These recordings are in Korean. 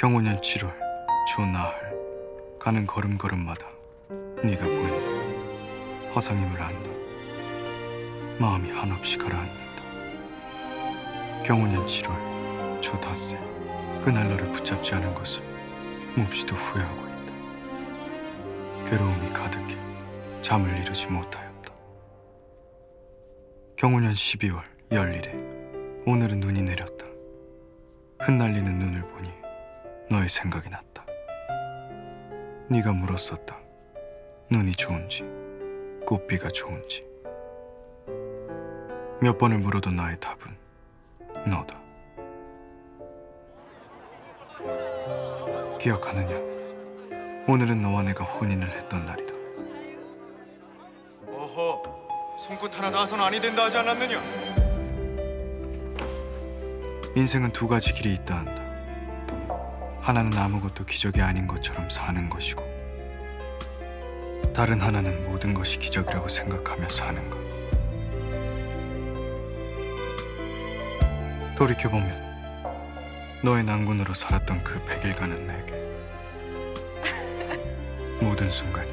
경호년 7월 조나할 가는 걸음걸음마다 네가 보인다. 허상임을 안다. 마음이 한없이 가라앉는다. 경호년 7월 조 닷새 그날 너를 붙잡지 않은 것을 몹시도 후회하고 있다. 괴로움이 가득해 잠을 이루지 못하였다. 경호년 12월 열일에 오늘은 눈이 내렸다. 흩날리는 눈을 보니 너의 생각이 났다. 네가 물었었다. 눈이 좋은지, 꽃비가 좋은지. 몇 번을 물어도 나의 답은 너다. 기억하느냐? 오늘은 너와 내가 혼인을 했던 날이다. 어허, 손끝 하나 닿아서는 아니 된다 하지 않았느냐? 인생은 두 가지 길이 있다 한다. 하나는 아무것도 기적이 아닌 것처럼 사는 것이고 다른 하나는 모든 것이 기적이라고 생각하며 사는 것. 돌이켜보면 너의 난군으로 살았던 그 백일간은 내게 모든 순간이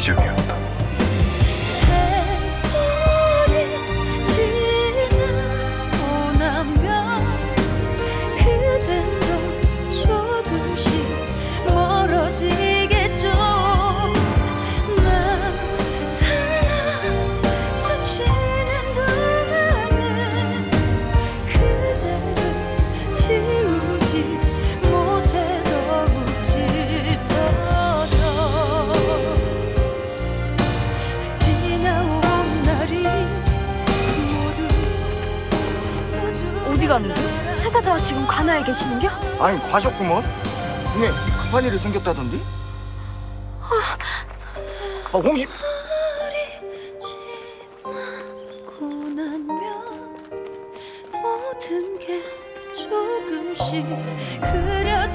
기적이었 가는데? 세사자가 지금 관아에 계시는겨? 아니 가셨구먼 분명 급한 일이 생겼다던데 아 홍시 지나고 나면 모든 게 조금씩 흐려